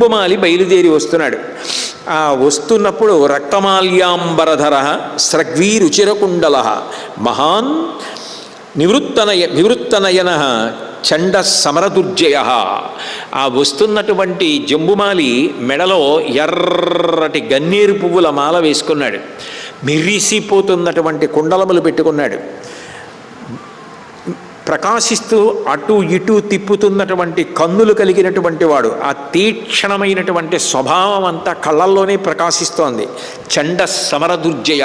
జంబుమాలి బయలుదేరి వస్తున్నాడు. ఆ వస్తున్నప్పుడు రక్తమాల్యాంబరధర స్రగ్వీరుచిరకుండల మహాన్ నివృత్తనయ నివృత్తనయన చండ సమరదుర్జయ ఆ వస్తున్నటువంటి జంబుమాలి మెడలో ఎర్రటి గన్నేరు పువ్వుల మాల వేసుకున్నాడు. మిర్రిసిపోతున్నటువంటి కుండలములు పెట్టుకున్నాడు. ప్రకాశిస్తూ అటు ఇటు తిప్పుతున్నటువంటి కన్నులు కలిగినటువంటి వాడు ఆ తీక్షణమైనటువంటి స్వభావం అంతా కళ్ళల్లోనే ప్రకాశిస్తోంది. చండ సమరదుర్జయ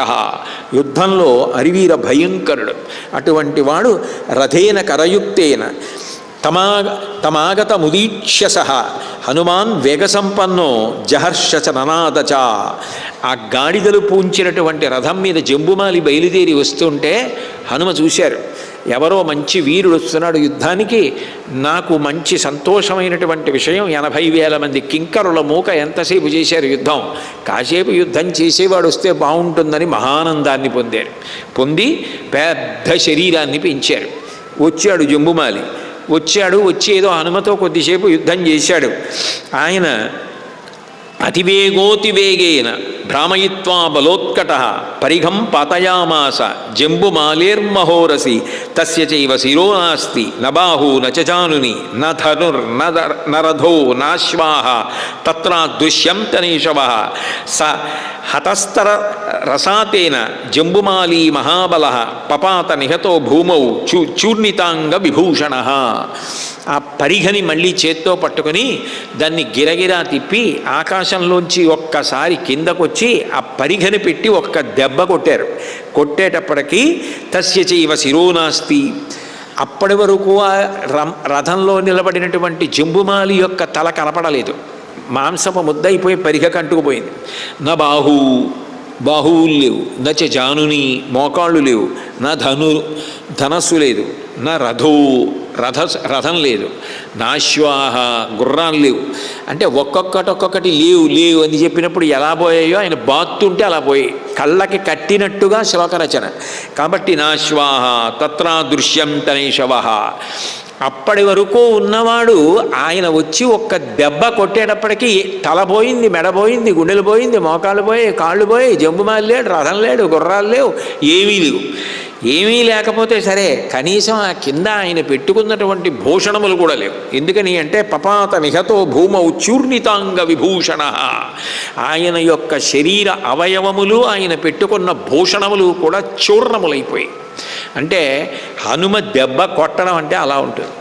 యుద్ధంలో అరివీర భయంకరుడు. అటువంటి వాడు రథేన కరయుక్తేన తమాగ తమాగత ముదీక్ష్య సహ హనుమాన్ వేగసంపన్నో జహర్షచ ననాదచ. ఆ గాడిదలు పూంచినటువంటి రథం మీద జంబుమాలి బయలుదేరి వస్తుంటే హనుమ చూశారు. ఎవరో మంచి వీరుడు వస్తున్నాడు యుద్ధానికి నాకు మంచి సంతోషమైనటువంటి విషయం ఎనభై వేల మంది కింకరుల మూక ఎంతసేపు చేశారు యుద్ధం? కాసేపు యుద్ధం చేసేవాడు వస్తే బాగుంటుందని మహానందాన్ని పొందారు. పొంది పెద్ద శరీరాన్ని పెంచారు. వచ్చాడు జంబుమాలి. వచ్చాడు వచ్చి ఏదో హనుమతో కొద్దిసేపు యుద్ధం చేశాడు. ఆయన అతివేగోతివేగేన భ్రామయిత్వా బలోత్కట పరిఘం పాతయామాస జంబుమాలేర్మహోరసి తస్య చైవ శిరో నాస్తి నబాహు నచానుని నధనుర్ నరథో నాశ్వాహ తత్ర దుష్యంతనేషవ స హతస్తర రసాతేన జంబుమాలీ మహాబల పపాత నిహతో భూమౌ చూ చూర్ణితాంగ విభూషణ. ఆ పరిఘని మళ్ళీ చేత్తో పట్టుకొని దాన్ని గిరగిరా తిప్పి ఆకాశంలోంచి ఒక్కసారి కిందకొచ్చి ఆ పరిఘని పెట్టి ఒక్క దెబ్బ కొట్టారు. కొట్టేటప్పటికీ తస్య చైవ శిరోనాస్తి అప్పటి వరకు ఆ రం- రథంలో నిలబడినటువంటి జంబుమాలి యొక్క తల కనపడలేదు. మాంసము ముద్దయిపోయి పరిగకంటుకుపోయింది నా బాహు బాహువులు లేవు. నచ జానుని మోకాళ్ళు లేవు. నా ధను ధనస్సు లేదు. నా రథో రథ రథం లేదు. నా శ్వాహ గుర్రాలు లేవు. అంటే ఒక్కొక్కటి ఒక్కొక్కటి లేవు లేవు అని చెప్పినప్పుడు ఎలా పోయాయో ఆయన బాత్తుంటే అలా పోయాయి కళ్ళకి కట్టినట్టుగా శ్లోకరచన. కాబట్టి నా శ్వాహ తత్రా దృశ్యం తనేషవ అప్పటి వరకు ఉన్నవాడు ఆయన వచ్చి ఒక్క దెబ్బ కొట్టేటప్పటికి తల పోయింది మెడ పోయింది గుండెలు పోయింది మోకాలు పోయి కాళ్ళు పోయి జంబుమాలు లేడు రథం లేడు గుర్రాలు లేవు ఏమీ లేవు. ఏమీ లేకపోతే సరే కనీసం ఆ కింద ఆయన పెట్టుకున్నటువంటి భూషణములు కూడా లేవు. ఎందుకని అంటే పపాత నిహతో భూమ ఉచ్చూర్ణితాంగ విభూషణ. ఆయన యొక్క శరీర అవయవములు ఆయన పెట్టుకున్న భూషణములు కూడా చూర్ణములైపోయాయి. అంటే హనుమ దెబ్బ కొట్టడం అంటే అలా ఉంటుంది.